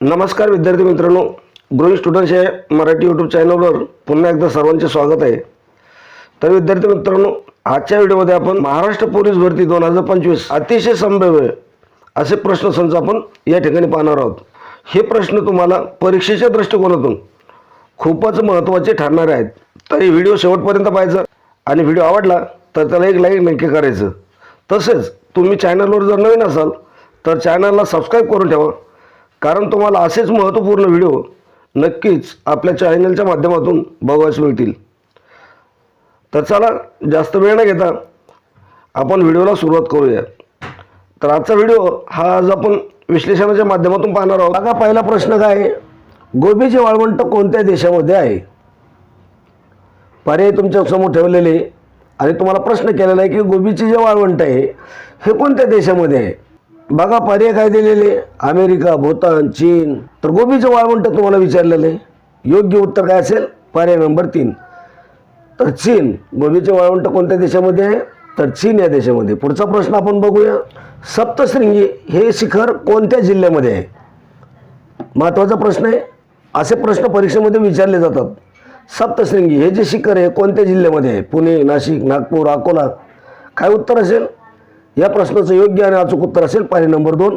नमस्कार विद्यार्थी मित्रांनो ग्रोईंग स्टुडंट्स या मराठी यूट्यूब चॅनलवर पुन्हा एकदा सर्वांचे स्वागत आहे. तर विद्यार्थी मित्रांनो आजच्या व्हिडिओमध्ये आपण महाराष्ट्र पोलीस भरती दोन हजार पंचवीस अतिशय संभाव्य असे प्रश्नसंच आपण या ठिकाणी पाहणार आहोत. हे प्रश्न तुम्हाला परीक्षेच्या दृष्टिकोनातून खूपच महत्त्वाचे ठरणारे आहेत. तर हे व्हिडिओ शेवटपर्यंत पाहायचं आणि व्हिडिओ आवडला तर त्याला एक लाईक नक्की करायचं. तसेच तुम्ही चॅनलवर जर नवीन असाल तर चॅनलला सबस्क्राईब करून ठेवा. कारण तुम्हाला असेच महत्त्वपूर्ण व्हिडिओ नक्कीच आपल्या चॅनलच्या माध्यमातून बघायला मिळतील. तर चला जास्त वेळ न घेता आपण व्हिडिओला सुरुवात करूया. तर आजचा व्हिडिओ हा आज आपण विश्लेषणाच्या माध्यमातून पाहणार आहोत. बघा पहिला प्रश्न काय आहे? गोबीचे वाळवंट कोणत्या देशामध्ये आहे? पर्याय तुमच्यासमोर ठेवलेले आणि तुम्हाला प्रश्न केलेला आहे की गोबीचे जे वाळवंट आहे हे कोणत्या देशामध्ये आहे? बघा पर्याय काय दिलेले? अमेरिका भूतान चीन. तर गोबीचं वाळवंट तुम्हाला विचारलेलं आहे. योग्य उत्तर काय असेल? पर्याय नंबर तीन. तर चीन गोबीचे वाळवंट कोणत्या देशामध्ये आहे? तर चीन या देशामध्ये. पुढचा प्रश्न आपण बघूया. सप्तशृंगी हे शिखर कोणत्या जिल्ह्यामध्ये आहे? महत्त्वाचा प्रश्न आहे. असे प्रश्न परीक्षेमध्ये विचारले जातात. सप्तशृंगी हे जे शिखर आहे कोणत्या जिल्ह्यामध्ये आहे? पुणे नाशिक नागपूर अकोला. काय उत्तर असेल? या प्रश्नाचं योग्य आणि अचूक उत्तर असेल. पाणी नंबर दोन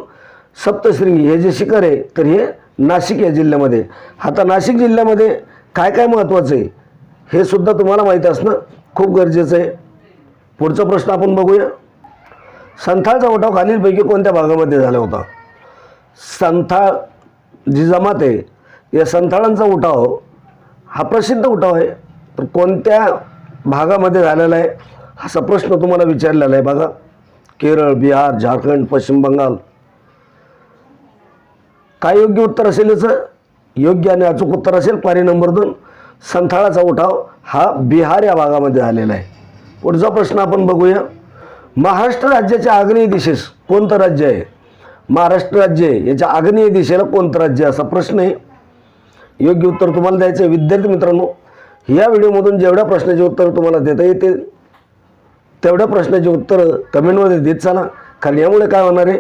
सप्तशृंगी हे जे शिखर आहे तर हे नाशिक या जिल्ह्यामध्ये. आता नाशिक जिल्ह्यामध्ये काय काय महत्त्वाचं आहे हे सुद्धा तुम्हाला माहीत असणं खूप गरजेचं आहे. पुढचा प्रश्न आपण बघूया. संथाळचा उठाव खालीलपैकी कोणत्या भागामध्ये झाला होता? संथाळ जी जमात आहे या संथाळांचा उठाव हा प्रसिद्ध उठाव आहे. तर कोणत्या भागामध्ये झालेला आहे असा प्रश्न तुम्हाला विचारलेला आहे बघा. केरळ बिहार झारखंड पश्चिम बंगाल. काय योग्य उत्तर असेल याचं? योग्य आणि अचूक उत्तर असेल पारी नंबर दोन. संथाळाचा उठाव हा बिहार या भागामध्ये झालेला आहे. पुढचा प्रश्न आपण बघूया. महाराष्ट्र राज्याच्या आग्नेय दिशेस कोणतं राज्य आहे? महाराष्ट्र राज्य आहे याच्या आग्नेय दिशेला कोणतं राज्य आहे असा प्रश्न आहे. योग्य उत्तर तुम्हाला द्यायचं आहे. विद्यार्थी मित्रांनो या व्हिडिओमधून जेवढ्या प्रश्नाचे उत्तर तुम्हाला देता येते तेवढ्या प्रश्नाची उत्तरं कमेंटमध्ये देत चाला. कारण यामुळे काय होणार आहे?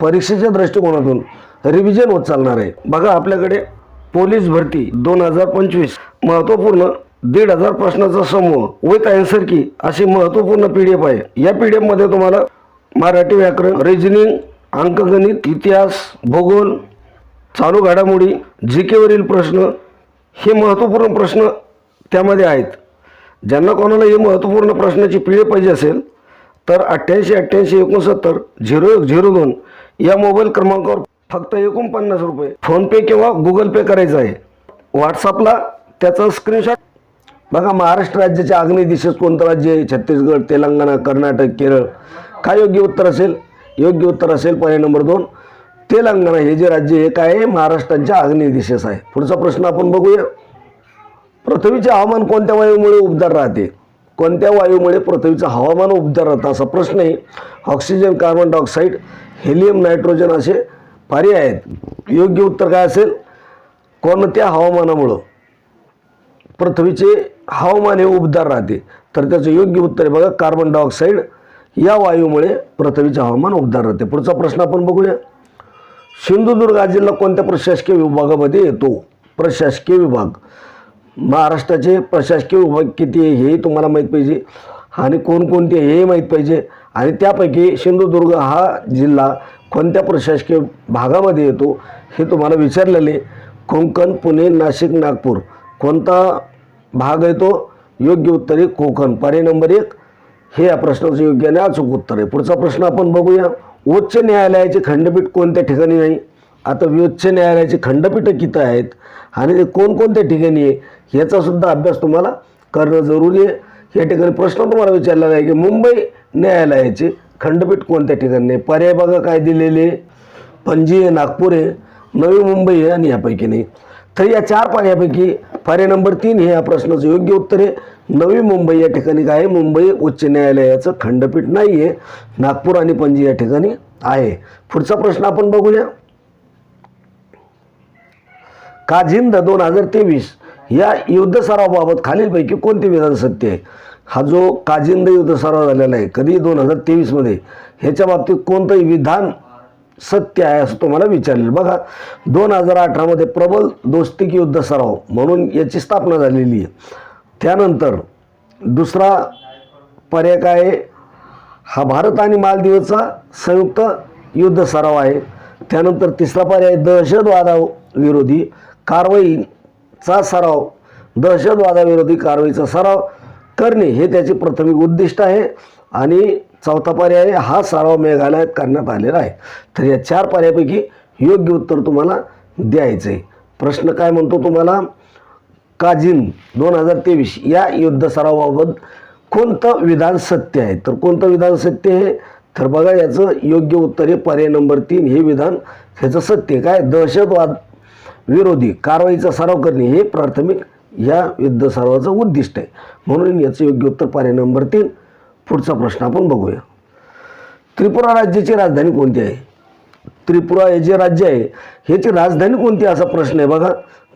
परीक्षेच्या दृष्टिकोनातून रिव्हिजन होत चालणार आहे. बघा आपल्याकडे पोलीस भरती दोन हजार पंचवीस. महत्त्वपूर्ण दीड हजार प्रश्नाचा समूह विथ आन्सर की अशी महत्त्वपूर्ण पी डी एफ आहे. या पी डी एफमध्ये तुम्हाला मराठी व्याकरण रिजनिंग अंकगणित इतिहास भूगोल चालू घडामोडी जी केवरील प्रश्न हे महत्त्वपूर्ण प्रश्न त्यामध्ये आहेत. ज्यांना कोणाला हे महत्त्वपूर्ण प्रश्नाची पिढी पाहिजे असेल तर अठ्ठ्याऐंशी अठ्ठ्याऐंशी एकोणसत्तर झिरो एक झिरो दोन या मोबाईल क्रमांकावर फक्त एकोणपन्नास रुपये फोनपे किंवा गुगल पे करायचं आहे. व्हॉट्सअपला त्याचा स्क्रीनशॉट बघा महाराष्ट्र राज्याच्या आग्नेय दिशेस कोणतं राज्य आहे? छत्तीसगड तेलंगणा कर्नाटक केरळ. काय योग्य उत्तर असेल? योग्य उत्तर असेल पर्याय नंबर दोन. तेलंगणा हे जे राज्य एक काय आहे? महाराष्ट्राच्या आग्नेय दिशेस आहे. पुढचा प्रश्न आपण बघूया. पृथ्वीचे हवामान कोणत्या वायूमुळे उबदार राहते? कोणत्या वायूमुळे पृथ्वीचं हवामान उबदार राहतं? असा प्रश्न आहे. Oxygen carbon dioxide helium nitrogen असे पर्याय आहेत. योग्य उत्तर काय असेल? कोणत्या हवामानामुळं? पृथ्वीचे हवामान हे उबदार राहते. तर त्याचं योग्य उत्तर आहे बघा कार्बन डायऑक्साईड या वायूमुळे पृथ्वीचे हवामान उबदार राहते. पुढचा प्रश्न आपण बघूया. सिंधुदुर्ग हा जिल्हा कोणत्या प्रशासकीय विभागामध्ये येतो? प्रशासकीय विभाग. महाराष्ट्राचे प्रशासकीय विभाग किती आहे हेही तुम्हाला माहीत पाहिजे. आणि कोणकोणते हेही माहीत पाहिजे. आणि त्यापैकी सिंधुदुर्ग हा जिल्हा कोणत्या प्रशासकीय भागामध्ये येतो हे तुम्हाला विचारलेले कोकण पुणे नाशिक नागपूर कोणता भाग आहे तो योग्य उत्तर आहे कोकण. पर्याय नंबर एक हे या प्रश्नाचं योग्य आणि अचूक उत्तर आहे. पुढचा प्रश्न आपण बघूया. उच्च न्यायालयाचे खंडपीठ कोणत्या ठिकाणी नाही आता उच्च न्यायालयाचे खंडपीठं किती आहेत? आणि ते कोणकोणत्या ठिकाणी आहे? याचा सुद्धा अभ्यास तुम्हाला करणं जरुरी आहे. या ठिकाणी प्रश्न तुम्हाला विचारलेला आहे की मुंबई न्यायालयाचे खंडपीठ कोणत्या ठिकाणी? आहे पर्याय बघा काय दिलेले पणजी आहे नागपूर आहे नवी मुंबई आहे आणि यापैकी नाही. तर या चार पाण्यापैकी पर्याय नंबर तीन हे या प्रश्नाचं योग्य उत्तर आहे. नवी मुंबई या ठिकाणी काय आहे? मुंबई उच्च न्यायालयाचं खंडपीठ नाही आहे. नागपूर आणि पणजी या ठिकाणी आहे. पुढचा प्रश्न आपण बघूया. काझिंद दोन हजार तेवीस या युद्ध सरावाबाबत खालीलपैकी कोणते विधान सत्य आहे? हा जो काजिंद युद्ध सराव झालेला आहे कधी दोन हजार तेवीसमध्ये ह्याच्या बाबतीत कोणतंही विधान सत्य आहे असं तुम्हाला विचारलेलं बघा दोन हजार अठरामध्ये प्रबल दोस्तिक युद्ध सराव म्हणून याची स्थापना झालेली आहे. त्यानंतर दुसरा पर्याय काय आहे? हा भारत आणि मालदीवचा संयुक्त युद्ध सराव आहे. त्यानंतर तिसरा पर्याय दहशतवादाविरोधी चा सराव दहशतवादाविरोधी कारवाईचा सराव करणे हे त्याचे प्राथमिक उद्दिष्ट आहे आणि चौथा पर्याय हा सराव मेघालयात करण्यात आलेला आहे. तर या चार पर्यायापैकी योग्य उत्तर तुम्हाला द्यायचं आहे. प्रश्न काय म्हणतो तुम्हाला? काजिन दोन हजार तेवीस या युद्ध सरावाबाबत कोणतं विधान सत्य आहे? तर कोणतं विधान सत्य आहे? तर बघा याचं योग्य उत्तर आहे पर्याय नंबर तीन. हे विधान ह्याचं सत्य आहे. काय? दहशतवाद विरोधी कारवाईचा सराव करणे हे प्राथमिक या युद्ध सरावाचं उद्दिष्ट आहे. म्हणून याचं योग्य उत्तर पर्याय नंबर तीन पुढचा प्रश्न आपण बघूया. त्रिपुरा राज्याची राजधानी कोणती आहे? त्रिपुरा हे जे राज्य आहे ह्याची राजधानी कोणती असा प्रश्न आहे बघा.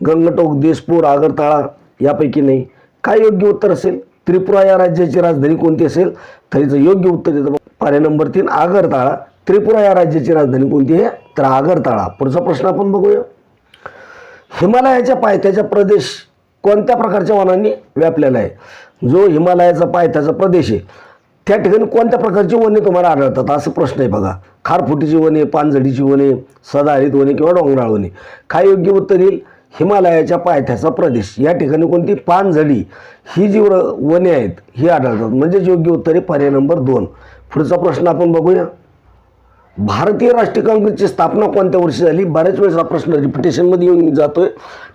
गंगटोक देशपूर आगरताळा यापैकी नाही. काय योग्य उत्तर असेल? त्रिपुरा या राज्याची राजधानी कोणती असेल? तर हिचं योग्य उत्तर येतं पर्याय नंबर तीन आगरताळा. त्रिपुरा या राज्याची राजधानी कोणती आहे? तर आगरताळा. पुढचा प्रश्न आपण बघूया. हिमालयाच्या पायथ्याचा प्रदेश कोणत्या प्रकारच्या वनांनी व्यापलेला आहे? जो हिमालयाचा पायथ्याचा प्रदेश आहे त्या ठिकाणी कोणत्या प्रकारची वने तुम्हाला आढळतात? असं प्रश्न आहे बघा. खारफुटीची वने पानझडीची वने सदाहरित वने किंवा डोंगराळ वने. काय योग्य उत्तर येईल? हिमालयाच्या पायथ्याचा प्रदेश. या ठिकाणी कोणती? पानझडी. ही जी वने आहेत ही आढळतात. म्हणजेच योग्य उत्तर आहे पर्याय नंबर दोन. पुढचा प्रश्न आपण बघूया. भारतीय राष्ट्रीय काँग्रेसची स्थापना कोणत्या वर्षी झाली? बऱ्याच वेळेस हा प्रश्न रिपिटेशनमध्ये येऊन जातो आहे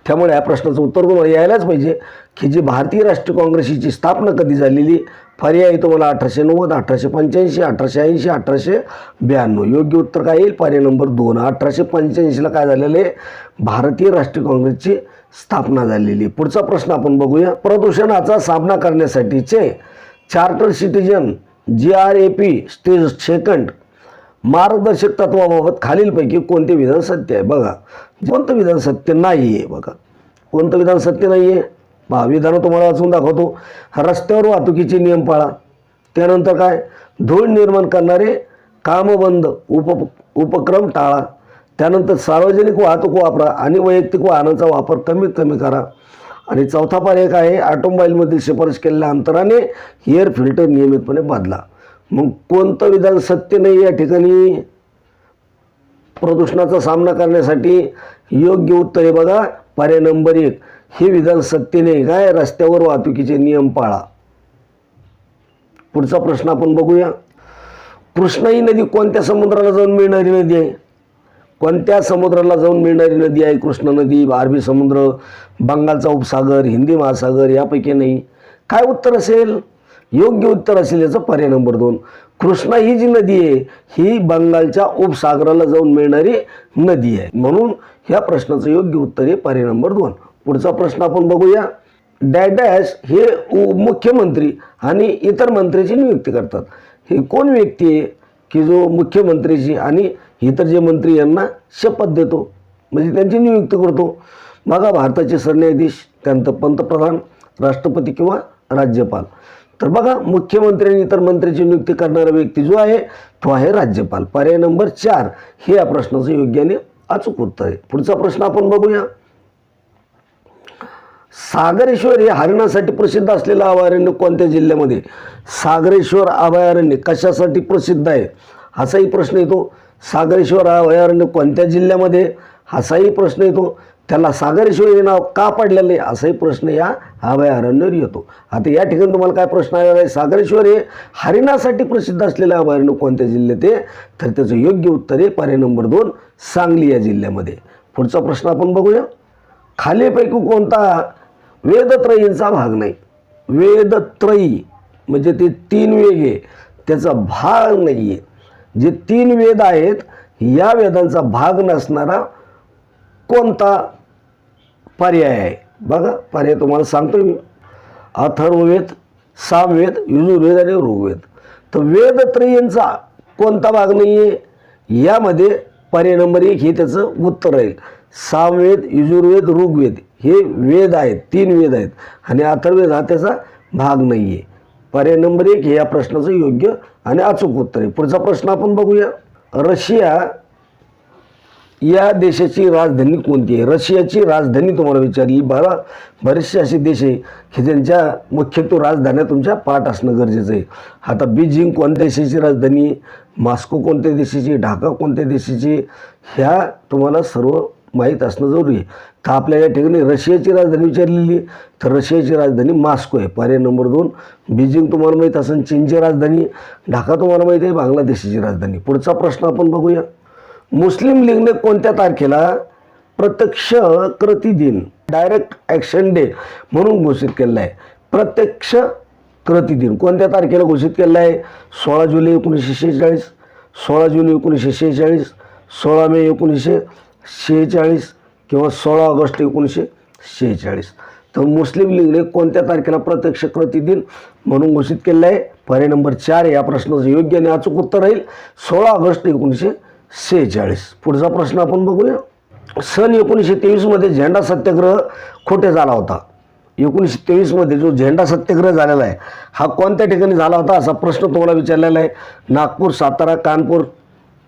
त्यामुळे या प्रश्नाचं उत्तर तुम्हाला यायलाच पाहिजे की जी भारतीय राष्ट्रीय काँग्रेसची स्थापना कधी झालेली? पर्याय तुम्हाला अठराशे नव्वद अठराशे पंच्याऐंशी अठराशे ऐंशी अठराशे ब्याण्णव. योग्य उत्तर काय येईल? पर्याय नंबर दोन. अठराशे पंच्याऐंशीला काय झालेलं आहे? भारतीय राष्ट्रीय काँग्रेसची स्थापना झालेली आहे. पुढचा प्रश्न आपण बघूया. प्रदूषणाचा सामना करण्यासाठीचे charter citizen G R A P stage second मार्गदर्शक तत्वाबाबत खालीलपैकी कोणते विधान सत्य आहे? बघा कोणतं विधान सत्य नाही आहे बघा. कोणतं विधान सत्य नाही आहे पहा विधानं तुम्हाला वाचून दाखवतो. रस्त्यावर वाहतुकीचे नियम पाळा. त्यानंतर काय? धूळ निर्माण करणारे कामबंद उप उपक्रम टाळा. त्यानंतर सार्वजनिक वाहतूक वापरा आणि वैयक्तिक वाहनांचा वापर कमीत कमी करा. आणि चौथा पर्याय काय आहे? ऑटोमोबाईलमधील शिफारस केलेल्या अंतराने एअर फिल्टर नियमितपणे बदला. मग कोणतं विधान सत्य नाही या ठिकाणी? प्रदूषणाचा सामना करण्यासाठी योग्य उत्तर आहे बघा. पर्याय नंबर एक हे विधान सत्य नाही काय? रस्त्यावर वाहतुकीचे नियम पाळा. पुढचा प्रश्न आपण बघूया. कृष्णा ही नदी कोणत्या समुद्राला जाऊन मिळणारी नदी आहे? कोणत्या समुद्राला जाऊन मिळणारी नदी आहे? कृष्णा नदी अरबी समुद्र बंगालचा उपसागर हिंदी महासागर यापैकी नाही. काय उत्तर असेल? योग्य उत्तर असेल याचा पर्याय नंबर दोन. कृष्णा ही जी नदी आहे ही बंगालच्या उपसागराला जाऊन मिळणारी नदी आहे. म्हणून ह्या प्रश्नाचं योग्य उत्तर आहे पर्याय नंबर दोन. पुढचा प्रश्न आपण बघूया. डॅडॅश हे उ- मुख्यमंत्री आणि इतर मंत्र्याची नियुक्ती करतात. हे कोण व्यक्ती आहे? की जो मुख्यमंत्रीची आणि इतर जे मंत्री यांना शपथ देतो. म्हणजे त्यांची नियुक्ती करतो. बघा भारताचे सरन्यायाधीश त्यानंतर पंतप्रधान राष्ट्रपती किंवा राज्यपाल. तर बघा मुख्यमंत्री आणि इतर मंत्र्याची नियुक्ती करणारा व्यक्ती जो आहे तो आहे राज्यपाल. पर्याय नंबर चार हे या प्रश्नाचं योग्याने अचूक उत्तर आहे. पुढचा प्रश्न आपण बघूया. सागरेश्वर हे हरणासाठी प्रसिद्ध असलेलं अभयारण्य कोणत्या जिल्ह्यामध्ये? सागरेश्वर अभयारण्य कशासाठी प्रसिद्ध आहे? असाही प्रश्न येतो. सागरेश्वर अभयारण्य कोणत्या जिल्ह्यामध्ये? असाही प्रश्न येतो. त्याला सागरेश्वरी हे नाव का पडलेलं आहे असाही प्रश्न या अभयारण्यावर येतो. आता या ठिकाणी तुम्हाला काय प्रश्न आलेला आहे सागरेश्वर हे हरिणासाठी प्रसिद्ध असलेलं अभयारण्य कोणत्या जिल्ह्यात आहे? तर त्याचं योग्य उत्तर आहे पर्याय नंबर दोन सांगली या जिल्ह्यामध्ये. पुढचा प्रश्न आपण बघूया. खालीपैकी कोणता वेदत्रयींचा भाग नाही? वेदत्रयी म्हणजे ते तीन वेद आहे. त्याचा भाग नाही आहे. जे तीन वेद आहेत या वेदांचा भाग नसणारा कोणता? पर्याय आहे. बघा पर्याय तुम्हाला सांगतो मी. अथर्ववेद सामवेद यजुर्वेद आणि ऋग्वेद. तर वेदत्रयींचा कोणता भाग नाही आहे यामध्ये पर्याय नंबर एक हे त्याचं उत्तर राहील सामवेद यजुर्वेद ऋग्वेद हे वेद आहेत तीन वेद आहेत. आणि अथर्वेद हा त्याचा भाग नाही आहे पर्याय नंबर एक हे या प्रश्नाचं योग्य आणि अचूक उत्तर आहे. पुढचा प्रश्न आपण बघूया. रशिया या देशाची राजधानी कोणती आहे? रशियाची राजधानी तुम्हाला विचारली. बरा बरेचसे असे देश आहे की ज्यांच्या मुख्यत्वे राजधान्या तुमच्या पाठ असणं गरजेचं आहे. आता बीजिंग कोणत्या देशाची राजधानी मॉस्को कोणत्या देशाची ढाका कोणत्या देशाची ह्या तुम्हाला सर्व माहीत असणं जरुरी आहे. तर आपल्या या ठिकाणी रशियाची राजधानी विचारलेली तर रशियाची राजधानी मॉस्को आहे. पर्याय नंबर दोन बीजिंग तुम्हाला माहीत असेल चीनची राजधानी ढाका तुम्हाला माहीत आहे बांगलादेशाची राजधानी पुढचा प्रश्न आपण बघूया. मुस्लिम लीगने कोणत्या तारखेला प्रत्यक्ष कृती दिन डायरेक्ट ॲक्शन डे म्हणून घोषित केलेला आहे. प्रत्यक्ष कृती दिन कोणत्या तारखेला घोषित केलेला आहे? सोळा जुलै एकोणीसशे शेहेचाळीस सोळा जुलै एकोणीसशे शेहेचाळीस सोळा मे एकोणीसशे शेहेचाळीस किंवा सोळा ऑगस्ट एकोणीसशे शेहेचाळीस. तर मुस्लिम लीगने कोणत्या तारखेला प्रत्यक्ष कृती दिन म्हणून घोषित केलेला आहे? पर्याय नंबर चार या प्रश्नाचं योग्य आणि अचूक उत्तर राहील. सोळा ऑगस्ट एकोणीसशे सेहेचाळीस. पुढचा प्रश्न आपण बघूया. सन एकोणीसशे तेवीसमध्ये झेंडा सत्याग्रह खोटे झाला होता. एकोणीसशे तेवीसमध्ये जो झेंडा सत्याग्रह झालेला आहे हा कोणत्या ठिकाणी झाला होता असा प्रश्न तुम्हाला विचारलेला आहे. नागपूर सातारा कानपूर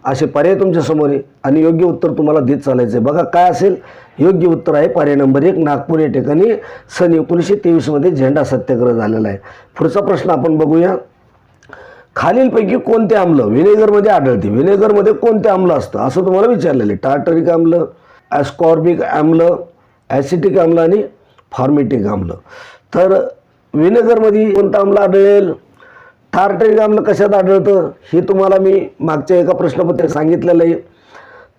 असे पर्याय तुमच्यासमोर आहे आणि योग्य उत्तर तुम्हाला देत चालायचं आहे. बघा काय असेल? योग्य उत्तर आहे पर्याय नंबर एक नागपूर या ठिकाणी सन एकोणीसशे तेवीसमध्ये झेंडा सत्याग्रह झालेला आहे. पुढचा प्रश्न आपण बघूया. खालीलपैकी कोणते आम्ल? व्हिनेगरमध्ये आढळते. व्हिनेगरमध्ये कोणते आम्ल असतं? असं तुम्हाला विचारलेलं आहे. टार्टरिक आम्ल ॲस्कॉर्बिक आम्ल ॲसिटिक आम्ल आणि फॉर्मेटिक आम्ल. तर व्हिनेगरमध्ये कोणतं आम्ल आढळेल? टार्टरिक आम्ल कशात आढळतं? हे तुम्हाला मी मागच्या एका प्रश्नपत्रिकेत सांगितलेलं आहे.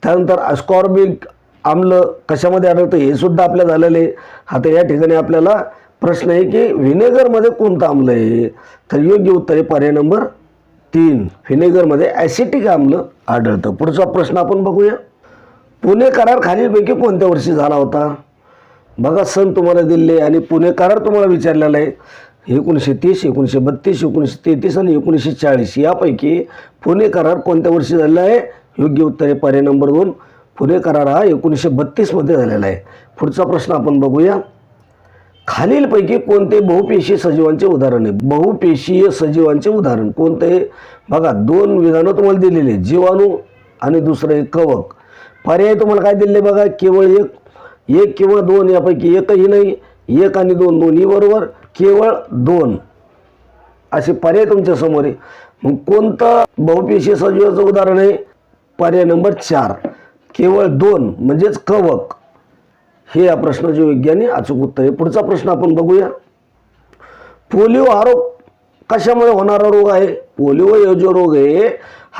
त्यानंतर अस्कॉर्बिक आम्ल कशामध्ये आढळतं? हे सुद्धा आपल्या झालेलं आहे. आता या ठिकाणी आपल्याला प्रश्न आहे की व्हिनेगरमध्ये कोणतं आम्ल आहे? तर योग्य उत्तर आहे पर्याय नंबर तीन व्हिनेगरमध्ये ॲसिटिक आम्ल आढळतं. पुढचा प्रश्न आपण बघूया. पुणे करार खालीलपैकी कोणत्या वर्षी झाला होता? बघा सण तुम्हाला दिले आणि पुणे करार तुम्हाला विचारलेला आहे. एकोणीसशे तीस एकोणीसशे बत्तीस एकोणीसशे तेहतीस आणि एकोणीसशे चाळीस यापैकी पुणे करार कोणत्या वर्षी झालेला आहे? योग्य उत्तर आहे पर्याय नंबर दोन. पुणे करार हा एकोणीसशे बत्तीसमध्ये झालेला आहे. पुढचा प्रश्न आपण बघूया. खालीलपैकी कोणते बहुपेशीय सजीवांचे उदाहरण आहे बहुपेशीय सजीवांचे उदाहरण कोणते? बघा दोन विधानं तुम्हाला दिलेली आहेत. जीवाणू आणि दुसरं एक कवक. पर्याय तुम्हाला काय दिले बघा? केवळ एक. एक किंवा दोन यापैकी एकही नाही. एक आणि दोन दोन्ही बरोबर. केवळ दोन. असे पर्याय तुमच्यासमोर आहे. मग कोणतं बहुपेशीय सजीवाचं उदाहरण आहे? पर्याय नंबर चार. केवळ दोन म्हणजेच कवक. हे या प्रश्नाचे वैज्ञानिक अचूक उत्तर आहे. पुढचा प्रश्न आपण बघूया. पोलिओ हा रोग कशामुळे होणारा रोग आहे? पोलिओ हे जो रोग आहे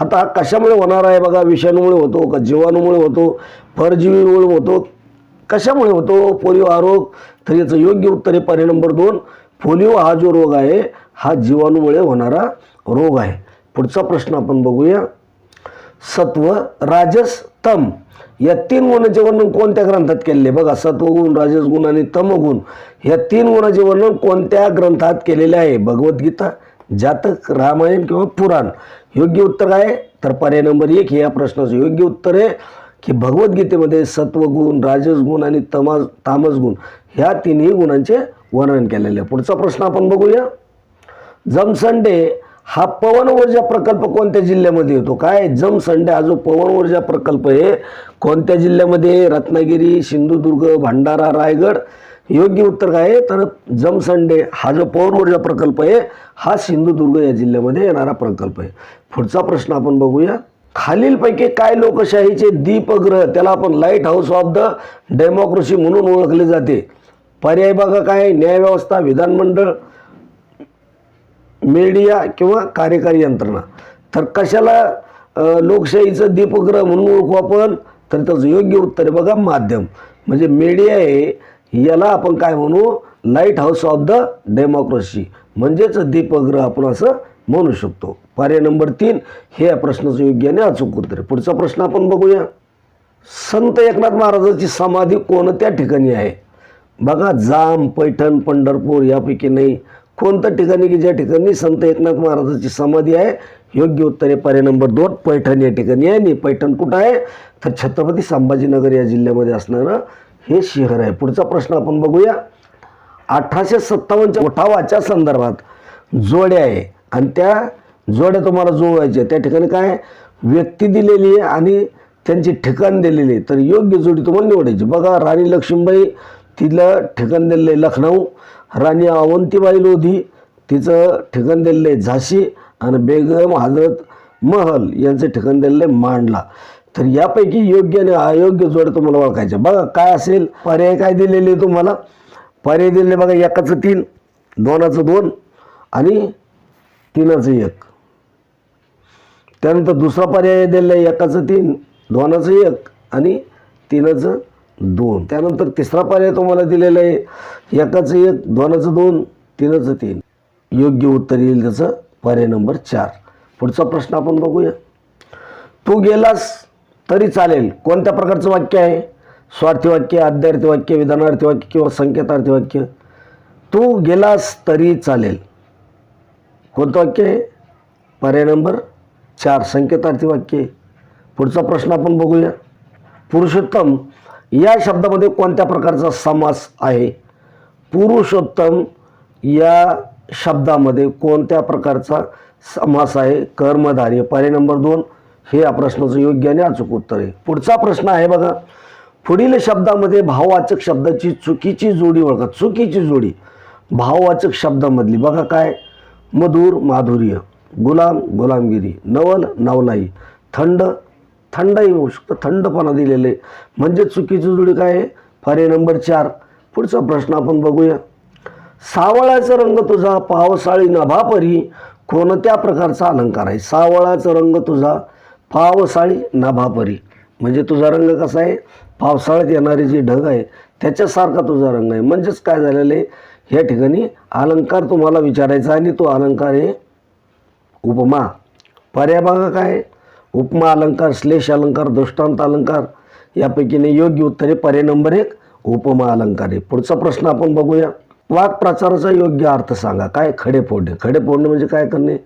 आता हा कशामुळे होणार आहे बघा? विषाणूमुळे होतो का? जीवाणूमुळे होतो? परजीवीमुळे होतो? कशामुळे होतो? पोलिओ हा रोग तर याचं योग्य उत्तर आहे पर्याय नंबर दोन. पोलिओ हा जो रोग आहे हा जीवाणूमुळे होणारा रोग आहे. पुढचा प्रश्न आपण बघूया. सत्व राजस तम. या तीन गुणाचे वर्णन कोणत्या ग्रंथात केलेले? बघा सत्वगुण राजसगुण आणि तमगुण या तीन गुणाचे वर्णन कोणत्या ग्रंथात केलेले आहे? भगवद्गीता जातक रामायण किंवा पुराण. योग्य उत्तर काय आहे? तर पर्याय नंबर एक हे या प्रश्नाचं योग्य उत्तर आहे की भगवद्गीतेमध्ये सत्वगुण राजस गुण आणि तमा तामस गुण ह्या तिन्ही गुणांचे वर्णन केलेले आहे. पुढचा प्रश्न आपण बघूया. जमसंडे हा पवन ऊर्जा प्रकल्प कोणत्या जिल्ह्यामध्ये येतो? काय? जमसंडे हा जो पवन ऊर्जा प्रकल्प आहे कोणत्या जिल्ह्यामध्ये? रत्नागिरी सिंधुदुर्ग भंडारा रायगड? योग्य उत्तर काय आहे? तर जमसंडे हा जो पवन ऊर्जा प्रकल्प आहे हा सिंधुदुर्ग या जिल्ह्यामध्ये येणारा प्रकल्प आहे. पुढचा प्रश्न आपण बघूया. खालीलपैकी काय लोकशाहीचे दीपग्रह त्याला आपण lighthouse of the democracy म्हणून ओळखले जाते. पर्याय बघा काय? न्यायव्यवस्था विधानमंडळ मीडिया किंवा कार्यकारी यंत्रणा. तर कशाला लोकशाहीचं दीपग्रह म्हणून ओळखू आपण? तर त्याचं योग्य उत्तर आहे बघा माध्यम. म्हणजे मीडिया आहे याला आपण काय म्हणू? Lighthouse of the democracy म्हणजेच दीपग्रह आपण असं म्हणू शकतो. पर्याय नंबर तीन हे या प्रश्नाचं योग्य आणि अचूक उत्तर आहे. पुढचा प्रश्न आपण बघूया. संत एकनाथ महाराजांची समाधी कोणत्या ठिकाणी आहे? बघा जाम पैठण पंढरपूर यापैकी नाही. कोणतं ठिकाणी की ज्या ठिकाणी संत एकनाथ महाराजांची समाधी आहे? योग्य उत्तर आहे पर्याय नंबर दोन पैठण या ठिकाणी आहे. आणि पैठण कुठं आहे? तर छत्रपती संभाजीनगर या जिल्ह्यामध्ये असणारं हे शहर आहे. पुढचा प्रश्न आपण बघूया. अठराशे सत्तावन्नच्या उठावाच्या संदर्भात जोड्या आहे. आणि त्या जोड्या तुम्हाला जोडायच्या त्या ठिकाणी काय? व्यक्ती दिलेली आहे आणि त्यांची ठिकाण दिलेली आहे. तर योग्य जोडी तुम्हाला निवडायची. बघा राणी लक्ष्मीबाई तिला ठिकाण दिलेलं आहे लखनऊ राणी अवंतीबाई लोधी तिचं ठिकाण दिलेलं आहे झाशी आणि बेगम हजरत महल यांचं ठिकाण दिलेलं आहे मांडला. तर यापैकी योग्य आणि अयोग्य जोड तुम्हाला ओळखायचे. बघा काय असेल? पर्याय काय दिलेले तुम्हाला? पर्याय दिलेले बघा एकाचं तीन दोनाचं दोन आणि तीनाचं एक. त्यानंतर दुसरा पर्याय दिलेला आहे एकाचं तीन दोनाचं एक आणि तीनाचं दोन. त्यानंतर तिसरा पर्याय तुम्हाला दिलेला आहे. एकाचं एक दोनाचं दोन तीनाचं तीन. योग्य उत्तर येईल त्याचं पर्याय नंबर चार. पुढचा प्रश्न आपण बघूया. तू गेलास तरी चालेल. कोणत्या प्रकारचं वाक्य आहे? स्वार्थी वाक्य आद्यार्थी वाक्य विधानार्थी वाक्य किंवा संकेतार्थी वाक्य? तू गेलास तरी चालेल. कोणतं वाक्य आहे? पर्याय नंबर चार संकेतार्थी वाक्य. पुढचा प्रश्न आपण बघूया. पुरुषोत्तम या शब्दामध्ये कोणत्या प्रकारचा समास आहे? पुरुषोत्तम या शब्दामध्ये कोणत्या प्रकारचा समास आहे? कर्मधार्य पर्याय नंबर दोन. हे या प्रश्नाचं योग्य आणि अचूक उत्तर आहे. पुढचा प्रश्न आहे बघा. पुढील शब्दामध्ये भाववाचक शब्दाची चुकीची जोडी ओळखा. चुकीची जोडी. भाववाचक शब्दामधली. बघा काय? मधुर माधुर्य. गुलाम गुलामगिरी. नवल नवलाई. थंड थंडही होऊ शकतं. थंडपणा दिलेले. म्हणजे चुकीची जुळी काय आहे? पर्याय नंबर चार. पुढचा प्रश्न आपण बघूया. सावळाचा रंग तुझा पावसाळी नभापरी. कोणत्या प्रकारचा अलंकार आहे? सावळाचा रंग तुझा पावसाळी नभापरी. म्हणजे तुझा रंग कसा आहे? पावसाळ्यात येणारे जे ढग आहे त्याच्यासारखा तुझा रंग आहे. म्हणजेच काय झालेलं आहे? या ठिकाणी अलंकार तुम्हाला विचारायचा आणि तो अलंकार आहे उपमा. पर्याय बघा काय उपमा अलंकार श्लेष अलंकार दृष्टांत अलंकार यापैकीने योग्य उत्तरे पर्याय नंबर एक उपमा अलंकार आहे. पुढचा प्रश्न आपण बघूया. वाक्प्रचाराचा योग्य अर्थ सांगा. काय? खडे फोडणे. खडे फोडणे म्हणजे काय करणे?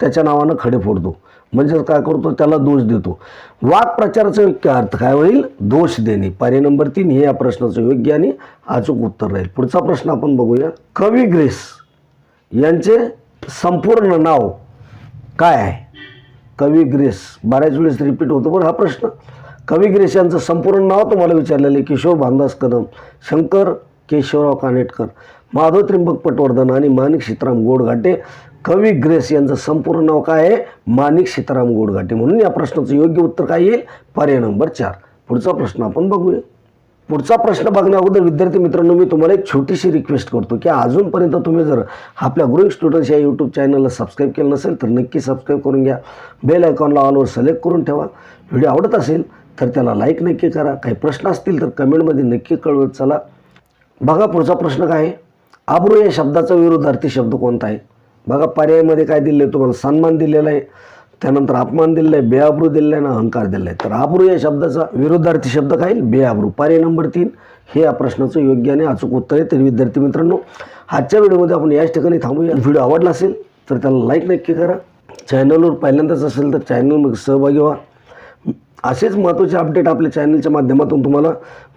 त्याच्या नावानं खडे फोडतो. म्हणजेच काय करतो? त्याला दोष देतो. वाक्प्रचाराचा योग्य अर्थ काय होईल? दोष देणे. पर्याय नंबर तीन हे या प्रश्नाचं योग्य आणि अचूक उत्तर राहील. पुढचा प्रश्न आपण बघूया. कवी ग्रेस यांचे संपूर्ण नाव काय आहे? कवी ग्रेस बऱ्याच वेळेस रिपीट होतो पण हा प्रश्न. कवी ग्रेस यांचं संपूर्ण नाव तुम्हाला विचारलेलं आहे किशोर भानदास कदम शंकर केशवराव कानेटकर माधव त्रिंबक पटवर्धन आणि माणिक सीताराम गोडघाटे. कवी ग्रेस यांचं संपूर्ण नाव काय आहे? माणिक सीताराम गोडघाटे. म्हणून या प्रश्नाचं योग्य उत्तर काय येईल? पर्याय नंबर चार. पुढचा प्रश्न आपण बघूया. पुढचा प्रश्न बघण्या अगोदर विद्यार्थी मित्रांनो मी तुम्हाला एक छोटीशी रिक्वेस्ट करतो की अजूनपर्यंत तुम्ही जर आपल्या ग्रोईंग स्टुडंट्स या यूट्यूब चॅनलला सबस्क्राईब केलं नसेल तर नक्की सबस्क्राईब करून घ्या. बेल आयकॉनला ऑलवर सिलेक्ट करून ठेवा. व्हिडिओ आवडत असेल तर त्याला लाईक नक्की करा. काही प्रश्न असतील तर कमेंटमध्ये नक्की कळवत चला. बघा पुढचा प्रश्न काय आहे. आब्रू या शब्दाचा विरोधार्थी शब्द कोणता आहे? बघा पर्यायामध्ये काय दिले आहे तुम्हाला? सन्मान दिलेला आहे. त्यानंतर अपमान दिलेला आहे बेआब्रू दिलेला आहे ना अहंकार दिलेला आहे तर आब्रू या शब्दाचा विरोधार्थी शब्द काय? बेआब्रू. पर्याय नंबर तीन. हे या प्रश्नाचं योग्य आणि अचूक उत्तर आहे. तर विद्यार्थी मित्रांनो आजच्या व्हिडिओमध्ये आपण याच ठिकाणी थांबूया. व्हिडिओ आवडला असेल तर त्याला लाईक नक्की करा. चॅनलवर पहिल्यांदाच असेल तर चॅनलमध्ये सहभागी व्हा. असेच महत्त्वाचे अपडेट आपल्या चॅनलच्या माध्यमातून तुम्हाला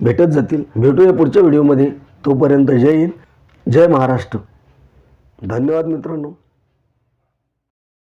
भेटत जातील. भेटूया पुढच्या व्हिडिओमध्ये. तोपर्यंत जय हिंद जय महाराष्ट्र. धन्यवाद मित्रांनो.